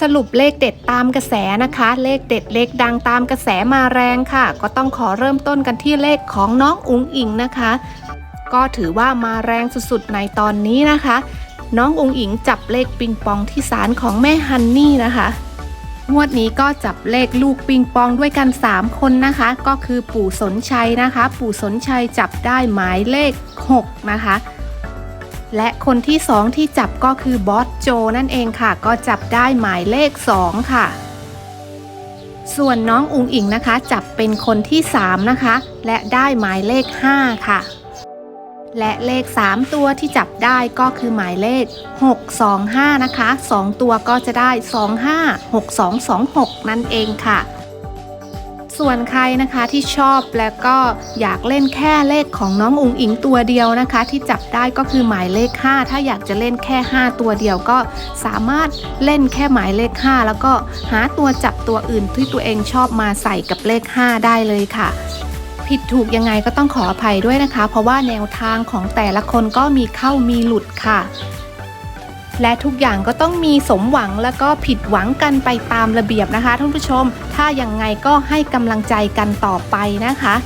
สรุปเลขเด็ดตามกระแสนะคะ เลขเด็ดเลขดังตามกระแสมาแรงค่ะ ก็ต้องขอเริ่มต้นกันที่เลขของน้องอุ๋งอิงนะคะ ก็ถือว่ามาแรงสุดๆในตอนนี้นะคะ น้องอุ๋งอิงจับเลขปิงปองที่ศาลของแม่ฮันนี่นะคะงวดนี้ก็จับเลขลูกปิงปองด้วยกัน 3 คนนะคะ ก็คือปู่สนชัยนะคะ ปู่สนชัยจับได้หมายเลข 6 นะคะ และคนที่ 2 ที่จับก็คือบอสโจนั่นเองค่ะ ก็จับได้หมายเลข 2 ค่ะ ส่วนน้องอุงอิงนะคะ จับเป็นคนที่ 3 นะคะ และได้หมายเลข 5 ค่ะ และเลข 3 ตัวที่จับได้ก็คือหมายเลข 625 นะคะ 2 ตัวก็จะได้ 25 6226 นั่นเองค่ะ ส่วนใครนะคะที่ชอบแล้วก็อยากเล่นแค่เลขของน้องอุ๋งอิงตัวเดียวนะคะ ที่จับได้ก็คือหมายเลข 5 ถ้าอยากจะเล่นแค่ 5 ตัวเดียวก็สามารถเล่นแค่หมายเลข 5 แล้วก็หาตัวจับตัวอื่นที่ตัวเองชอบมาใส่กับเลข 5 ได้เลยค่ะผิดถูกยังไงก็ต้องขออภัยด้วยนะคะ เพราะว่าแนวทางของแต่ละคนก็มีเข้ามีหลุดค่ะ และทุกอย่างก็ต้องมีสมหวังแล้วก็ผิดหวังกันไปตามระเบียบนะคะท่านผู้ชม ถ้ายังไงก็ให้กำลังใจกันต่อไปนะคะ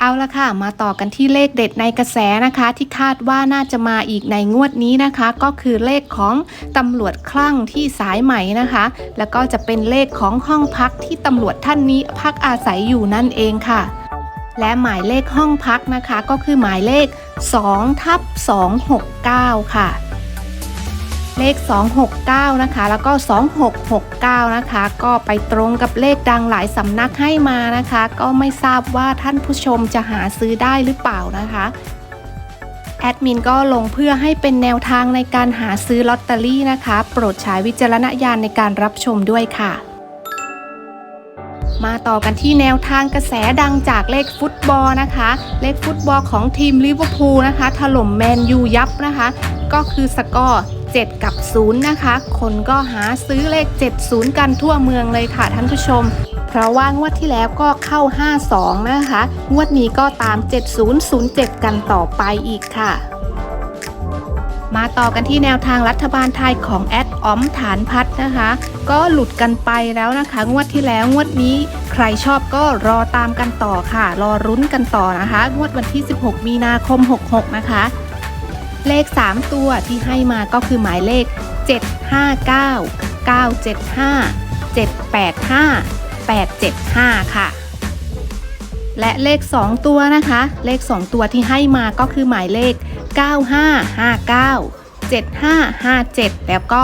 เอาละค่ะ มาต่อกันที่เลขเด็ดในกระแสนะคะ ที่คาดว่าน่าจะมาอีกในงวดนี้นะคะ ก็คือเลขของตำรวจคลั่งที่สายไหมนะคะ แล้วก็จะเป็นเลขของห้องพักที่ตำรวจท่านนี้พักอาศัยอยู่นั่นเองค่ะ และหมายเลขห้องพักนะคะก็คือหมายเลข2ทับ269 ค่ะ เลข 269 นะคะ แล้วก็ 2669 นะคะ ก็ไปตรงกับเลขดังหลายสำนักให้มานะคะ ก็ไม่ทราบว่าท่านผู้ชมจะหาซื้อได้หรือเปล่านะคะแอดมินก็ลงเพื่อให้เป็นแนวทางในการหาซื้อลอตเตอรี่นะคะ โปรดใช้วิจารณญาณในการรับชมด้วยค่ะ มาต่อกันที่แนวทางกระแสดังจากเลขฟุตบอลนะคะ เลขฟุตบอลของทีมลิเวอร์พูลนะคะ ถล่มแมนยูยับนะคะ ก็คือสกอร์7 กับ 0 นะคะ คนก็หาซื้อเลข 70 กันทั่วเมืองเลยค่ะท่านผู้ชม เพราะว่างวดที่แล้วก็เข้า 52 นะคะ งวดนี้ก็ตาม 7007 กันต่อไปอีกค่ะ มาต่อกันที่แนวทางรัฐบาลไทยของแอดออมฐานพัฒนะคะ ก็หลุดกันไปแล้วนะคะ งวดที่แล้วงวดนี้ใครชอบก็รอตามกันต่อค่ะ รอรุ้นกันต่อนะคะ งวดวันที่ 16 มีนาคม 66 นะคะ เลข 3 ตัวที่ให้มาก็คือหมายเลข 759 975 785 875 ค่ะ และเลข 2 ตัวนะคะ เลข 2 ตัวที่ให้มาก็คือหมายเลข 9559 7557 แล้วก็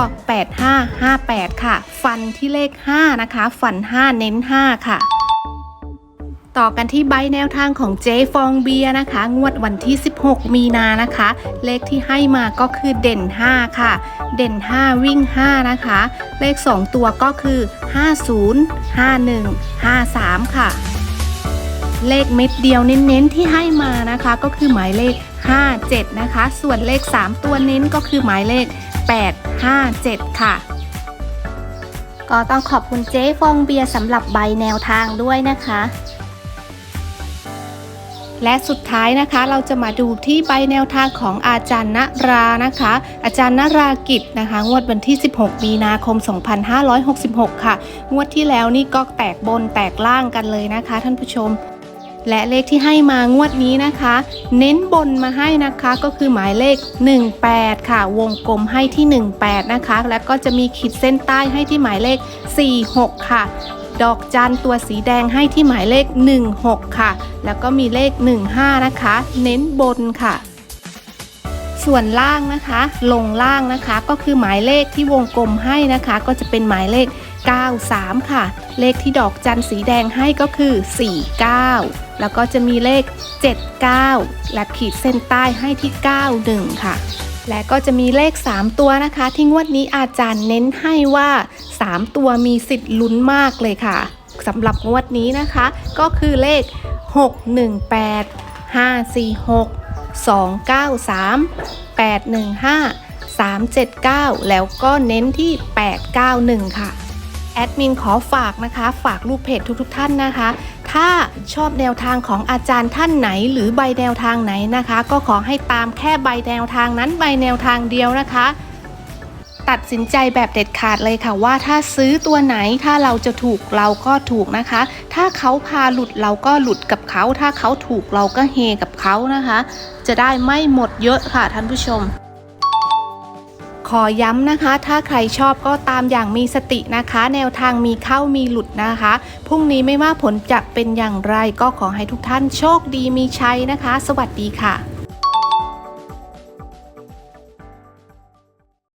8558 ค่ะ ฟันที่เลข 5 นะคะ ฟัน 5 เน้น 5 ค่ะ ต่อกันที่ใบแนวทางของเจฟองเบียนะคะ งวดวันที่ 16 มีนานะคะ เลขที่ให้มาก็คือเด่น 5 ค่ะ เด่น 5 วิ่ง 5 นะคะ เลข 2 ตัวก็คือ 50 51 53 ค่ะ เลขเม็ดเดียวเน้นๆที่ให้มานะคะ ก็คือหมายเลข 57 นะคะ ส่วนเลข 3 ตัวเน้นก็คือหมายเลข 857 ค่ะ ก็ต้องขอบคุณเจ๊ฟองเบียร์สำหรับใบแนวทางด้วยนะคะ และสุดท้ายนะคะเราจะมาดูที่ใบแนวทางของอาจารย์นรานะคะ อาจารย์นรากิจนะคะ งวดวันที่ 16 มีนาคม 2566 ค่ะ งวดที่แล้วนี่ก็แตกบนแตกล่างกันเลยนะคะ ท่านผู้ชม และเลขที่ให้มางวดนี้นะคะ เน้นบนมาให้นะคะก็คือหมายเลข 18 ค่ะ วงกลมให้ที่ 18 นะคะ แล้วก็จะมีขีดเส้นใต้ให้ที่หมายเลข 46 ค่ะ ดอกจันตัวสีแดงให้ที่หมายเลข 16 ค่ะ แล้วก็มีเลข 15 นะคะ เน้นบนค่ะส่วนล่างนะคะ ลงล่างนะคะก็คือหมายเลขที่วงกลมให้นะคะ ก็จะเป็นหมายเลข 93 ค่ะ เลขที่ดอกจันสีแดงให้ก็คือ 49 แล้วก็จะมีเลข 79 และขีดเส้นใต้ให้ที่ 91 ค่ะ และก็จะมีเลข 3 ตัวนะคะ ที่งวดนี้อาจารย์เน้นให้ว่า 3 ตัวมีสิทธิ์ลุ้นมากเลยค่ะสำหรับงวดนี้นะคะ ก็คือเลข 618 546 293 815 379 แล้วก็เน้นที่ 891 ค่ะ แอดมินขอฝากนะคะ ฝากลูกเพจทุกๆทท่านนะคะ ถ้าชอบแนวทางของอาจารย์ท่านไหน หรือใบแนวทางไหนนะคะ ก็ขอให้ตามแค่ใบแนวทางนั้นใบแนวทางเดียวนะคะ ตัดสินใจแบบเด็ดขาดเลยค่ะว่าถ้าซื้อตัวไหนถ้าเราจะถูกเราก็ถูกนะคะ ถ้าเขาพาหลุดเราก็หลุดกับเขา ถ้าเขาถูกเราก็เฮกับเขานะคะ จะได้ไม่หมดเยอะค่ะท่านผู้ชม ขอย้ำนะคะ ถ้าใครชอบก็ตามอย่างมีสตินะคะ แนวทางมีเข้ามีหลุดนะคะพรุ่งนี้ไม่ว่าผลจะเป็นอย่างไรก็ขอให้ทุกท่านโชคดีมีชัยนะคะ สวัสดีค่ะ